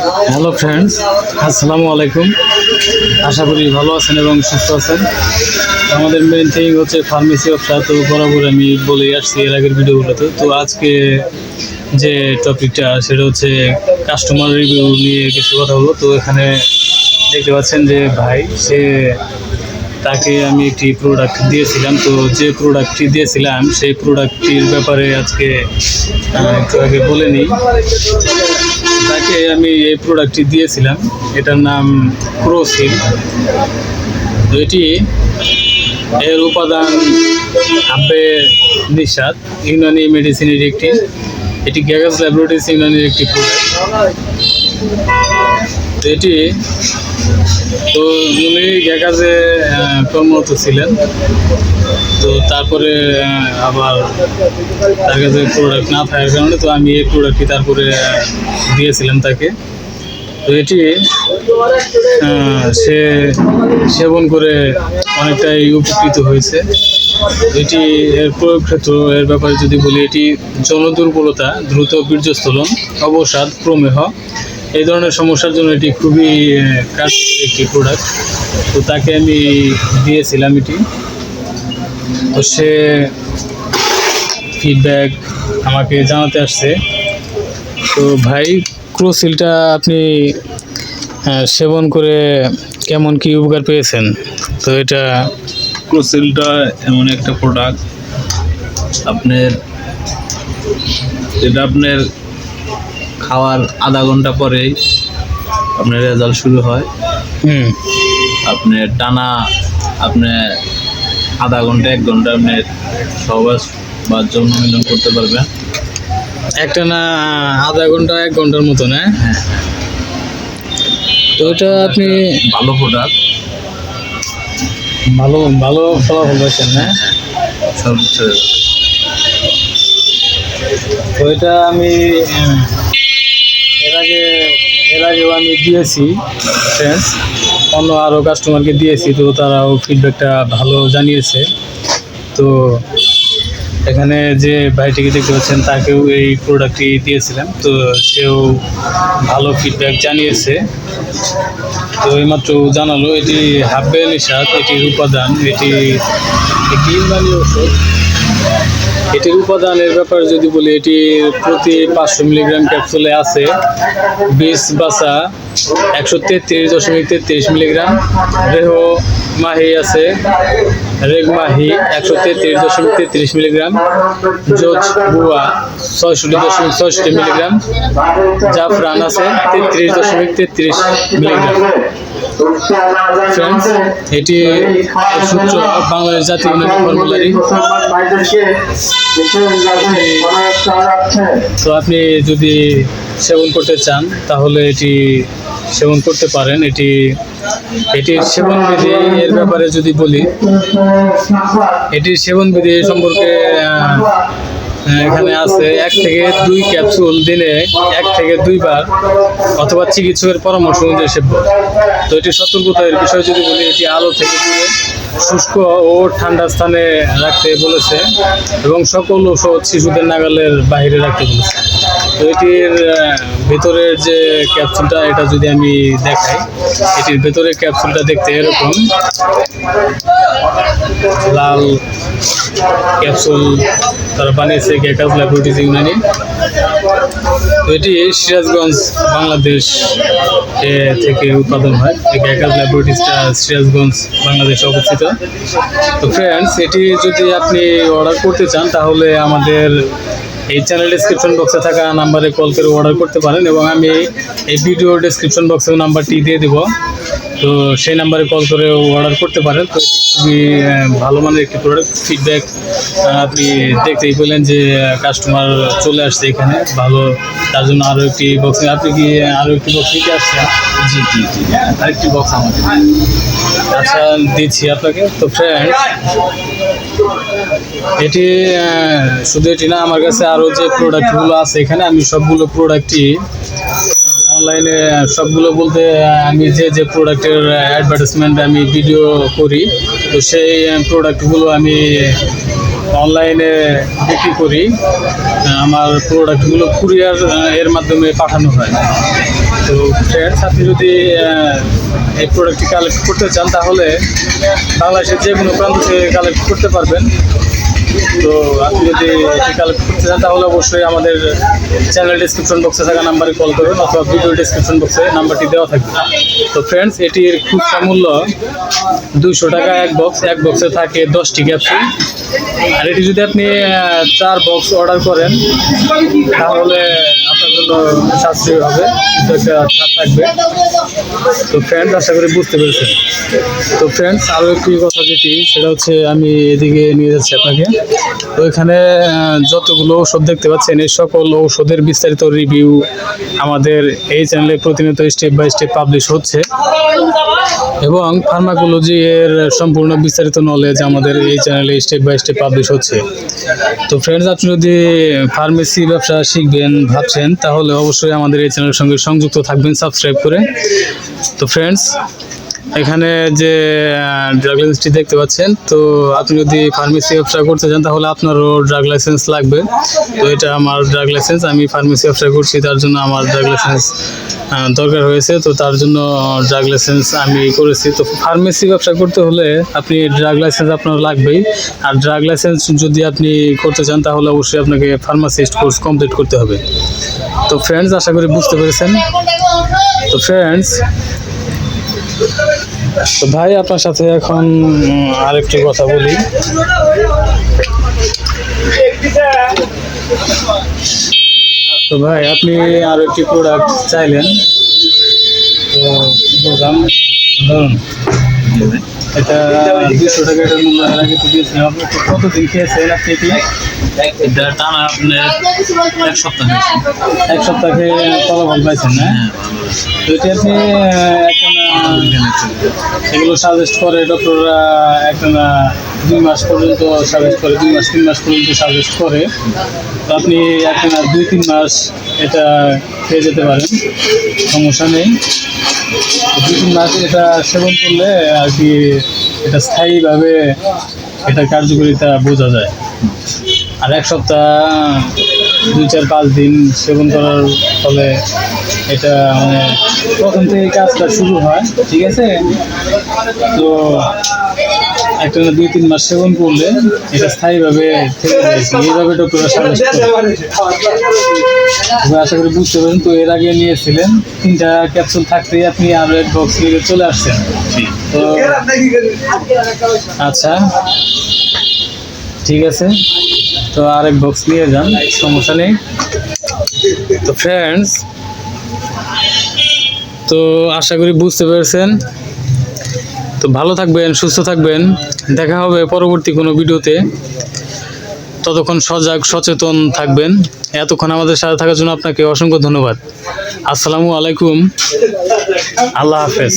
Hello friends আসসালামু আলাইকুম আশা করি ভালো আছেন এবং সুস্থ আছেন। আমাদের মেন থিং হচ্ছে ফার্মেসি ব্যবসা তো বরাবর আমি বলে আসছি এর আগের ভিডিওগুলোতে। তো আজকে যে টপিকটা সেটা হচ্ছে কাস্টমার রিভিউ নিয়ে কিছু কথা হলো তো এখানে দেখতে পাচ্ছেন যে ভাই, সে তাকে আমি একটি প্রোডাক্ট দিয়েছিলাম। তো যে প্রোডাক্টটি দিয়েছিলাম, সেই প্রোডাক্টটির ব্যাপারে আজকে একটু আগে বলে নিই। তাকে আমি এই প্রোডাক্টটি দিয়েছিলাম। এটার নাম ক্রোসিল তো এটি এর উপাদান হাব্বে নিষাদ ইউনানি মেডিসিনের একটি। এটি গ্যাগাস ল্যাবরেটরিজ ইউনানির একটি প্রোডাক্ট তো এটি তো উনি আহ, কর্মরত ছিলেন তো তারপরে আবার তার কাছে প্রোডাক্ট না থাকার কারণে তো আমি এই প্রোডাক্টটি তারপরে দিয়েছিলাম তাকে। তো এটি সে সেবন করে অনেকটাই উপকৃত হয়েছে। এটি এর প্রয়োগ ক্ষেত্র এর ব্যাপারে যদি বলি এটি যৌন দুর্বলতা দ্রুত বীর্যস্থলন অবসাদ প্রমেহ এই ধরনের সমস্যার জন্য এটি খুবই কার্যকরী একটি প্রোডাক্ট তো তাকে আমি দিয়েছিলাম এটি। তো সে ফিডব্যাক আমাকে জানাতে আসছে। তো ভাই ক্রোসিলটা আপনি সেবন করে কেমন কি উপকার পেয়েছেন? তো এটা ক্রোসিলটা এমন একটা প্রোডাক্ট আপনার, এটা আপনার খাওয়ার আধা ঘণ্টা পরেই আপনার রেজাল্ট শুরু হয়। হুম। আপনার টানা আপনি আধা ঘণ্টা এক ঘণ্টা আপনার সহবাস বা যৌন মিলন করতে পারবেন। একটা না আধা ঘণ্টা এক ঘণ্টার মতো না হ্যাঁ। তো এটা আপনি ভালো প্রোডাক্ট ভালো ভালো ফলাফল পাচ্ছেন না সর্বোচ্চ result। তো এটা আমি আগে এর আগেও আমি দিয়েছি ফ্রেন্ডস অন্য আরও কাস্টমারকে দিয়েছি, তো তারাও ফিডব্যাকটা ভালো জানিয়েছে। তো এখানে যে ভাইটিকে দেখতে পাচ্ছেন, তাকেও এই প্রোডাক্টটি দিয়েছিলাম। তো সেও ভালো ফিডব্যাক জানিয়েছে। তো এইমাত্র জানালো, এটি হাব্বে নিষাদ এটির উপাদান এটি একটি ইউনানি ওষুধ এটির উপাদানের ব্যাপারে যদি বলি, এটি প্রতি পাঁচশো মিলিগ্রাম ক্যাপসুলে আছে। বিষ বাসা একশো তেত্রিশ দশমিক তেত্রিশ মিলিগ্রাম। রেহ মাহি আছে রেগ মাহি একশো তেত্রিশ দশমিক তেত্রিশ মিলিগ্রাম। জোজ বুয়া ছয়ষট্টি দশমিক ছয়ষট্টি মিলিগ্রাম। জাফরান আছে তেত্রিশ দশমিক তেত্রিশ মিলিগ্রাম। ফ্রেন্ডস এটি সূত্র বাংলাদেশ জাতীয় ফর্মুলারি তো আপনি যদি সেবন করতে চান তাহলে এটি সেবন করতে পারেন। এটি এটির সেবন বিধি এর ব্যাপারে যদি বলি এটির সেবন বিধি সম্পর্কে এখানে আছে এক থেকে দুই ক্যাপসুল দিনে এক থেকে দুইবার অথবা চিকিৎসকের পরামর্শ অনুযায়ী সেব্য তো এটি সতর্কতার বিষয় যদি বলি, এটি আলো থেকে দূরে, শুষ্ক ও ঠান্ডা স্থানে রাখতে বলেছে এবং সকল ওষুধ শিশুদের নাগালের বাইরে রাখতে বলেছে। এটির ভেতরের যে ক্যাপসুলটা, এটা যদি আমি দেখাই, এটির ভেতরের ক্যাপসুলটা দেখতে এরকম। লাল ক্যাপসুল তারা বানিয়েছে গ্যাকাস ল্যাবরেটরিজ ইউনানি। তো এটি সিরাজগঞ্জ, বাংলাদেশ থেকে উৎপাদন হয়। এই গ্যাকাস ল্যাবরেটরিজটা সিরাজগঞ্জ, বাংলাদেশে অবস্থিত। তো ফ্রেন্ডস এটি যদি আপনি অর্ডার করতে চান, তাহলে আমাদের এই চ্যানেল ডিসক্রিপশন বক্সে থাকা নাম্বারে কল করে অর্ডার করতে পারেন এবং আমি এই ভিডিও ডিসক্রিপশন বক্সেও নাম্বারটি দিয়ে দেব। তো সেই নাম্বারে কল করে অর্ডার করতে পারেন। তো খুবই ভালো মানের একটি প্রোডাক্ট ফিডব্যাক আপনি দেখতেই পেলেন যে কাস্টমার চলে আসছে এখানে। ভালো, তার জন্য আরও একটি বক্স আপনি কি আরও একটি বক্স নিতে আসছেন? জি জি জি। আরেকটি বক্স আমাদের। আচ্ছা দিচ্ছি আপনাকে। তো ফ্রেন্ড এটি শুধু এটি না, আমার কাছে আরও যে প্রোডাক্টগুলো আছে এখানে, আমি সবগুলো প্রোডাক্টই অনলাইনে সবগুলো বলতে আমি যে যে প্রোডাক্টের অ্যাডভার্টাইজমেন্ট আমি ভিডিও করি, তো সেই প্রোডাক্টগুলো আমি অনলাইনে বিক্রি করি আমার প্রোডাক্টগুলো কুরিয়ার এর মাধ্যমে পাঠানো হয়। তো ট্রেন সাথে যদি এই প্রোডাক্টটি কালেক্ট করতে চান, তাহলে বাংলাদেশের যে কোনো প্রান্ত থেকে কালেক্ট করতে পারবেন। তো আপনি যদি কালেক্ট করতে চান, তাহলে অবশ্যই আমাদের চ্যানেল ডিসক্রিপশন বক্সে থাকা নাম্বারে কল করবেন অথবা ভিডিও ডিসক্রিপশন বক্সে নাম্বারটি দেওয়া থাকবে। তো ফ্রেন্ডস এটির খুচরা মূল্য দুশো টাকা এক বক্স এক বক্সে থাকে দশটি ক্যাপসুল আর এটি যদি আপনি চার বক্স অর্ডার করেন, তাহলে আপনার জন্য সাশ্রয়ী হবে। থাকবে। তো ফ্রেন্ডস আশা করি বুঝতে পেরেছেন। তো ফ্রেন্ডস আরও একটি কথা যেটি, সেটা হচ্ছে আমি এদিকে নিয়ে যাচ্ছি আপনাকে। তো এখানে যতগুলো ঔষধ দেখতে পাচ্ছেন, এই সকল ঔষধের বিস্তারিত রিভিউ আমাদের এই চ্যানেলে প্রতিনিয়ত স্টেপ বাই স্টেপ পাবলিশ হচ্ছে। এবং ফার্মাকোলজি এর সম্পূর্ণ বিস্তারিত নলেজ আমাদের এই চ্যানেলে স্টেপ বাই স্টেপ পাবলিশ হচ্ছে। তো ফ্রেন্ডস আপনি যদি ফার্মেসি ব্যবসা শিখবেন, ভাবছেন, তাহলে অবশ্যই আমাদের এই চ্যানেলের সঙ্গে সংযুক্ত থাকবেন সাবস্ক্রাইব করে। তো ফ্রেন্ডস এখানে যে ড্রাগ লাইসেন্সটি দেখতে পাচ্ছেন, তো আপনি যদি ফার্মেসি ব্যবসা করতে চান, তাহলে আপনারও ড্রাগ লাইসেন্স লাগবে। তো এটা আমার ড্রাগ লাইসেন্স আমি ফার্মেসি ব্যবসা করছি, তার জন্য আমার ড্রাগ লাইসেন্স দরকার হয়েছে। তো তার জন্য ড্রাগ লাইসেন্স আমি করেছি। তো ফার্মেসি ব্যবসা করতে হলে আপনি ড্রাগ লাইসেন্স আপনার লাগবেই। আর ড্রাগ লাইসেন্স যদি আপনি করতে চান, তাহলে অবশ্যই আপনাকে ফার্মাসিস্ট কোর্স কমপ্লিট করতে হবে। তো ফ্রেন্ডস আশা করি বুঝতে পেরেছেন। তো ফ্রেন্ডস তো ভাই আপনার সাথে এখন আরেকটি কথা বলি। তো ভাই আপনি আর একটি প্রোডাক্ট চাইলেন। তো বললাম ধরুন এটা দুশো টাকা এটার মূল্য এর আগে দিয়েছিলাম। আপনি কতদিন খেয়েছেন আপনি কি এটা টানা আপনার এক সপ্তাহ এক সপ্তাহ ফলাফল পাইছেন না? হ্যাঁ। তো এটা আপনি একটানা এগুলো সাজেস্ট করে ডক্টররা একটানা দুই মাস পর্যন্ত সাজেস্ট করে, দুই মাস, তিন মাস পর্যন্ত সাজেস্ট করে। তো আপনি একটানা দুই, তিন মাস এটা খেয়ে যেতে পারেন, সমস্যা নেই। দুই, তিন মাস এটা সেবন করলে আর কি এটা স্থায়ীভাবে এটা কার্যকারিতা বোঝা যায়। আর এক সপ্তাহ দুই চার পাঁচ দিন সেবন করার ফলে এটা মানে প্রথম থেকে কাজটা শুরু হয় ঠিক আছে? তো একটা না দুই তিন মাস সেবন করলে এটা স্থায়ীভাবে থেকে যাচ্ছে এইভাবে তবে আশা করি বুঝতে পারেন তো এর আগে নিয়েছিলেন তিনটা ক্যাপসুল থাকতেই আপনি আরও এক বক্স নিয়ে চলে আসছেন। তো আচ্ছা। ঠিক আছে? তো আরেক বক্স নিয়ে যান, সমস্যা নেই। তো ফ্রেন্ডস তো আশা করি বুঝতে পেরেছেন। তো ভালো থাকবেন, সুস্থ থাকবেন। দেখা হবে পরবর্তী কোনো ভিডিওতে। ততক্ষণ সজাগ, সচেতন থাকবেন। এতক্ষণ আমাদের সাথে থাকার জন্য আপনাকে অসংখ্য ধন্যবাদ। আসসালামু আলাইকুম। আল্লাহ হাফেজ।